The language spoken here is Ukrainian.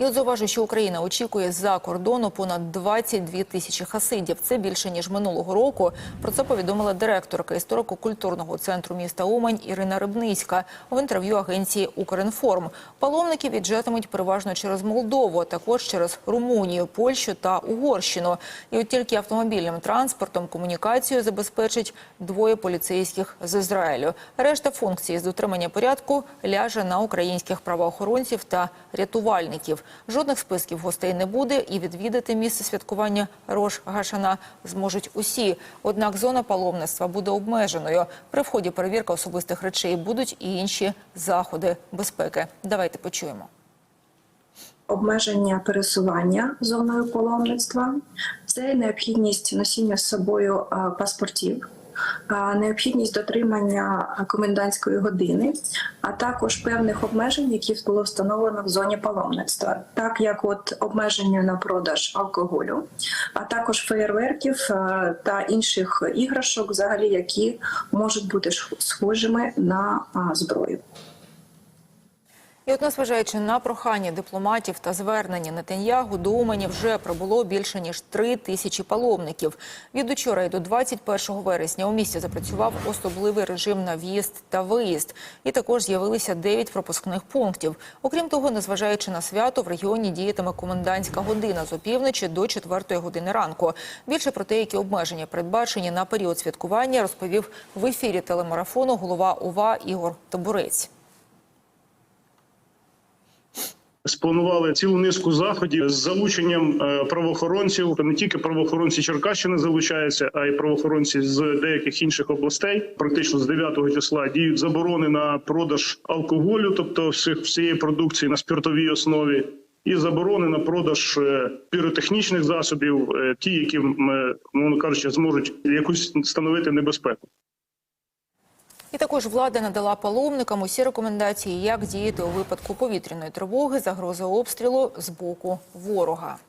І от зауважу, що Україна очікує за кордону понад 22 тисячі хасидів. Це більше ніж минулого року. Про це повідомила директорка історико-культурного центру міста Умань Ірина Рибницька в інтерв'ю агенції Укрінформ. Паломники віджатимуть переважно через Молдову, а також через Румунію, Польщу та Угорщину. І от тільки автомобільним транспортом комунікацію забезпечить двоє поліцейських з Ізраїлю. Решта функцій з дотримання порядку ляже на українських правоохоронців та рятувальників. Жодних списків гостей не буде, і відвідати місце святкування Рош Гашана зможуть усі. Однак зона паломництва буде обмеженою. При вході перевірка особистих речей будуть і інші заходи безпеки. Давайте почуємо. обмеження пересування зоною паломництва, це необхідність носіння з собою паспортів, а, необхідність дотримання комендантської години, а також певних обмежень, які було встановлено в зоні паломництва, так як от обмеження на продаж алкоголю, а також феєрверків та інших іграшок, взагалі, які можуть бути схожими на зброю. І от, незважаючи на прохання дипломатів та звернення Нетаньягу, до Умані вже прибуло більше ніж три тисячі паломників. Від учора і до 21 вересня у місті запрацював особливий режим на в'їзд та виїзд. І також з'явилися 9 пропускних пунктів. Окрім того, незважаючи на свято, в регіоні діятиме комендантська година з опівночі до 4 години ранку. Більше про те, які обмеження передбачені на період святкування, розповів в ефірі телемарафону голова ОВА Ігор Табурець. Спланували цілу низку заходів з залученням е, правоохоронців. Не тільки правоохоронці Черкащини залучаються, а й правоохоронці з деяких інших областей. Практично з 9 числа діють заборони на продаж алкоголю, тобто всіх всієї продукції на спиртовій основі. І заборони на продаж е, піротехнічних засобів, е, ті, які, мовно кажучи, зможуть якусь становити небезпеку. І також влада надала паломникам усі рекомендації, як діяти у випадку повітряної тривоги, загрози обстрілу з боку ворога.